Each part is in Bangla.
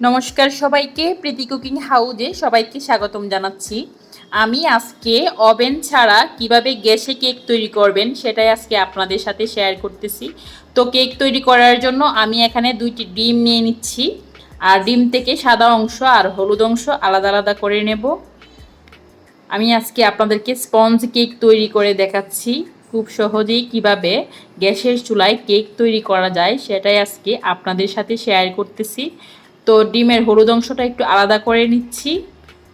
নমস্কার সবাইকে, প্রীতি কুকিং হাউজে সবাইকে স্বাগতম জানাচ্ছি। আমি আজকে ওভেন ছাড়া কীভাবে গ্যাসে কেক তৈরি করবেন সেটাই আজকে আপনাদের সাথে শেয়ার করতেছি। তো কেক তৈরি করার জন্য আমি এখানে দুইটি ডিম নিয়ে নিচ্ছি। আর ডিম থেকে সাদা অংশ আর হলুদ অংশ আলাদা আলাদা করে নেব। আমি আজকে আপনাদেরকে স্পঞ্জ কেক তৈরি করে দেখাচ্ছি। খুব সহজেই কীভাবে গ্যাসের চুলায় কেক তৈরি করা যায় সেটাই আজকে আপনাদের সাথে শেয়ার করতেছি। তো ডিমের হলুদ অংশটা একটু আলাদা করে নিচ্ছি।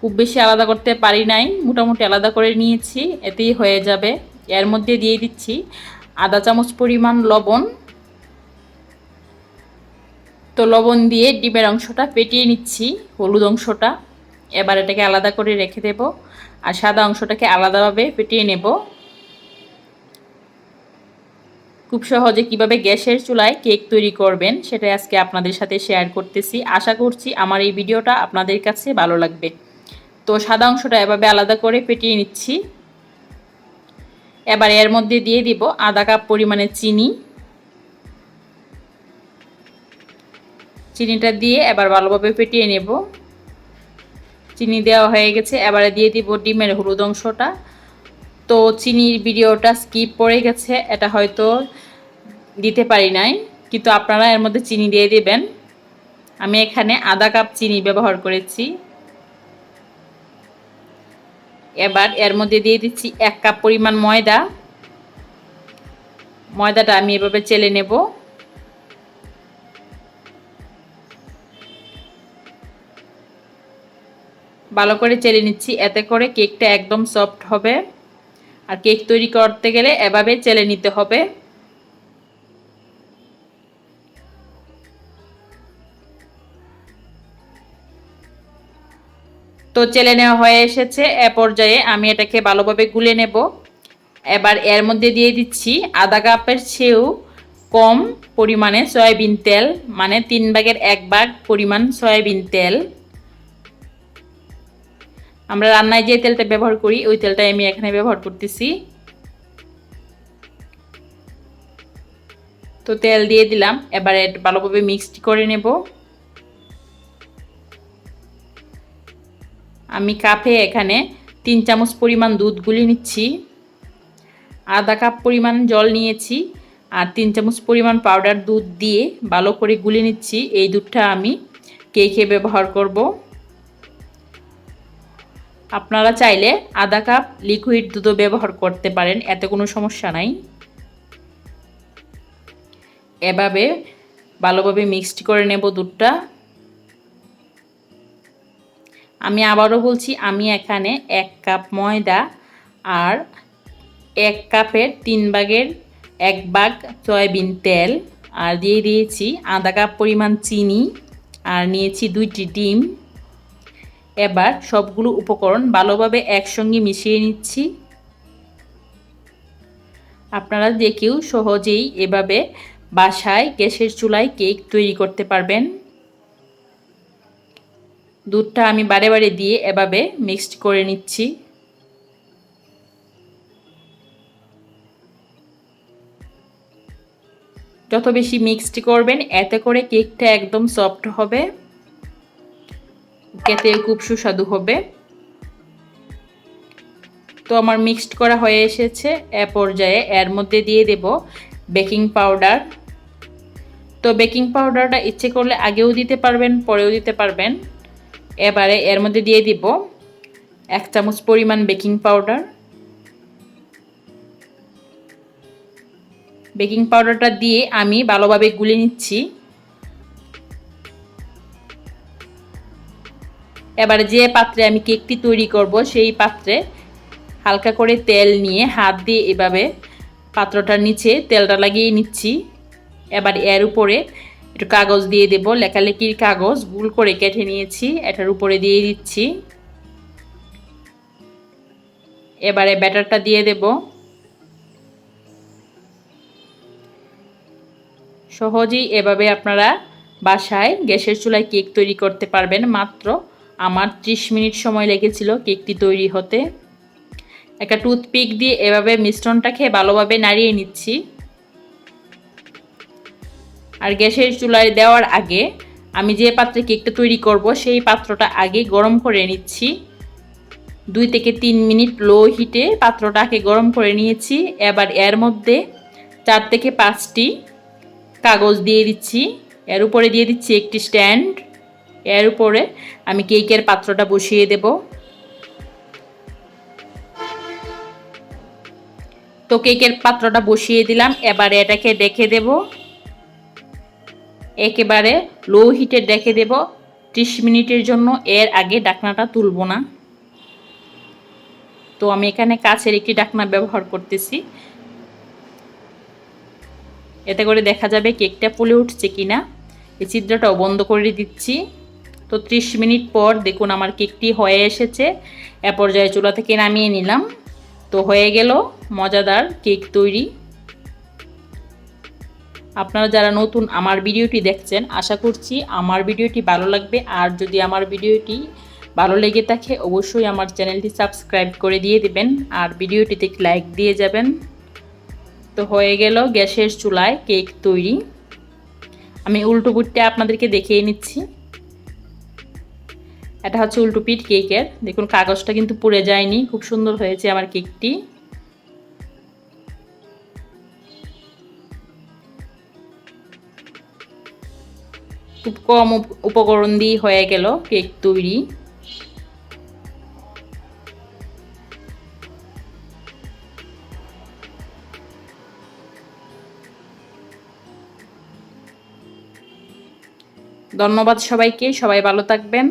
খুব বেশি আলাদা করতে পারি নাই, মোটামুটি আলাদা করে নিয়েছি, এতেই হয়ে যাবে। এর মধ্যে দিয়ে দিচ্ছি আধা চামচ পরিমাণ লবণ। তো লবণ দিয়ে ডিমের অংশটা পেটিয়ে নিচ্ছি, হলুদ অংশটা। এবার এটাকে আলাদা করে রেখে দেব। আর সাদা অংশটাকে আলাদাভাবে পেটিয়ে নেব। খুব সহজে কীভাবে গ্যাসের চুলায় কেক তৈরি করবেন সেটা আজকে আপনাদের সাথে শেয়ার করতেছি। আশা করছি আমার এই ভিডিওটা আপনাদের কাছে ভালো লাগবে। তো সাদা অংশটা এভাবে আলাদা করে পেটিয়ে নিচ্ছি। এবার এর মধ্যে দিয়ে দিব আধা কাপ পরিমাণে চিনি। চিনিটা দিয়ে এবার ভালোভাবে পেটিয়ে নেব। চিনি দেওয়া হয়ে গেছে। এবারে দিয়ে দিব ডিমের হলুদ অংশটা। তো চিনির ভিডিওটা স্কিপ পড়ে গেছে, এটা হয়তো দিতে পারি নাই, কিন্তু আপনারা এর মধ্যে চিনি দিয়ে দেবেন। আমি এখানে আধা কাপ চিনি ব্যবহার করেছি। এবার এর মধ্যে দিয়ে দিচ্ছি এক কাপ পরিমাণ ময়দা। ময়দাটা আমি এভাবে চেলে নেব। ভালো করে চেলে নিচ্ছি, এতে করে কেকটা একদম সফট হবে। আর কেক তৈরি করতে গেলে এভাবে চেলে নিতে হবে। তো চেলে নেওয়া হয়ে এসেছে। এ পর্যায়ে আমি এটাকে ভালোভাবে গুলে নেব। এবার এর মধ্যে দিয়ে দিচ্ছি আধা কাপের চেয়েও কম পরিমাণে সয়াবিন তেল মানে তিন ভাগের এক ভাগ পরিমাণ সয়াবিন তেল। আমরা রান্নায় যে তেলটা ব্যবহার করি, ওই তেলটাই আমি এখানে ব্যবহার করতেছি। তো তেল দিয়ে দিলাম, এবারে ভালোভাবে মিক্সড করে নেব। আমি কাপে এখানে তিন চামচ পরিমাণ দুধ গুলি নিচ্ছি। আধা কাপ পরিমাণ জল নিয়েছি আর তিন চামচ পরিমাণ পাউডার দুধ দিয়ে ভালো করে গুলে নিচ্ছি। এই দুধটা আমি কেকে ব্যবহার করব? আপনারা চাইলে আধা কাপ লিকুইড দুধও ব্যবহার করতে পারেন, এতে কোনো সমস্যা নাই। এভাবে ভালোভাবে মিক্সড করে নেব দুধটা। আমি আবারও বলছি, আমি এখানে এক কাপ ময়দা আর এক কাপের তিন ভাগের এক ভাগ সয়াবিন তেল আর দিয়ে দিয়েছি আধা কাপ পরিমাণ চিনি আর নিয়েছি দুইটি ডিম। এবার সবগুলো উপকরণ ভালোভাবে একসঙ্গে মিশিয়ে নিচ্ছি। আপনারা যে কেউ সহজেই এভাবে বাসায় গ্যাসের চুলায় কেক তৈরি করতে পারবেন। দুধটা আমি বারে বারে দিয়ে এভাবে মিক্সড করে নিচ্ছি। যত বেশি মিক্সড করবেন, এতে করে কেকটা একদম সফট হবে। খেতে খুব সুস্বাদু হবে। তো আমার মিক্সড করা হয়ে এসেছে, এ পর্যায়ে এর মধ্যে দিয়ে দেব বেকিং পাউডার তো বেকিং পাউডারটা ইচ্ছে করলে আগেও দিতে পারবেন, পরেও দিতে পারবেন। এবারে এর মধ্যে দিয়ে দিব এক চামচ পরিমাণ বেকিং পাউডার বেকিং পাউডারটা দিয়ে আমি ভালোভাবে গুলে নিচ্ছি। এবারে যে পাত্রে আমি কেকটি তৈরি করব, সেই পাত্রে হালকা করে তেল নিয়ে হাত দিয়ে এভাবে পাত্রটার নিচে তেলটা লাগিয়ে নিচ্ছি। এবার এর উপরে একটু কাগজ দিয়ে দেব, লেখালেখির কাগজ, গুল করে কেটে নিয়েছি, এটার উপরে দিয়ে দিচ্ছি। এবারে ব্যাটারটা দিয়ে দেব। সহজেই এভাবে আপনারা বাসায় গ্যাসের চুলায় কেক তৈরি করতে পারবেন, মাত্র আমার 30 মিনিট সময় লেগেছিল কেকটি তৈরি হতে। একটা টুথপিক দিয়ে এভাবে মিশ্রণটাকে ভালোভাবে নাড়িয়ে নিচ্ছি। আর গ্যাসের চুলায় দেওয়ার আগে আমি যে পাত্রে কেকটা তৈরি করব, সেই পাত্রটা আগে গরম করে নিচ্ছি। দুই থেকে তিন মিনিট লো হিটে পাত্রটাকে গরম করে নিয়েছি। এবার এর মধ্যে চার থেকে পাঁচটি কাগজ দিয়ে দিচ্ছি। এর উপরে দিয়ে দিচ্ছি একটি স্ট্যান্ড। এর উপরে আমি কেকের পাত্রটা বসিয়ে দেব। তো কেকের পাত্রটা বসিয়ে দিলাম, এবারে এটাকে দেখে দেব। একেবারে লো হিটে দেখে দেব। ত্রিশ মিনিটের জন্য এর আগে ডাকনাটা তুলব না। তো আমি এখানে কাছের একটি ডাকনা ব্যবহার করতেছি। এতে করে দেখা যাবে কেকটা ফুলে উঠছে কিনা। এই ছিদ্রটাও বন্ধ করে দিচ্ছি। তো ত্রিশ মিনিট পর দেখুন আমার কেকটি হয়ে এসেছে। এ পর্যায়ে চুলা থেকে নামিয়ে নিলাম। তো হয়ে গেল মজাদার কেক তৈরি। আপনারা যারা নতুন আমার ভিডিওটি দেখছেন, আশা করছি আমার ভিডিওটি ভালো লাগবে। আর যদি আমার ভিডিওটি ভালো লেগে থাকে, অবশ্যই আমার চ্যানেলটি সাবস্ক্রাইব করে দিয়ে দিবেন। আর ভিডিওটিতে লাইক দিয়ে যাবেন। তো হয়ে গেল গ্যাসের চুলায় কেক তৈরি। আমি উল্টো পুটটা আপনাদেরকে দেখিয়ে নিচ্ছি। এটা হচ্ছে উল্টো পিঠ কেকের। দেখুন, কাগজটা কিন্তু পুড়ে যায়নি। খুব সুন্দর হয়েছে আমার কেকটি। খুব কম উপকরণ দিয়ে হয়ে গেল কেক তৈরি। ধন্যবাদ সবাইকে। সবাই ভালো থাকবেন।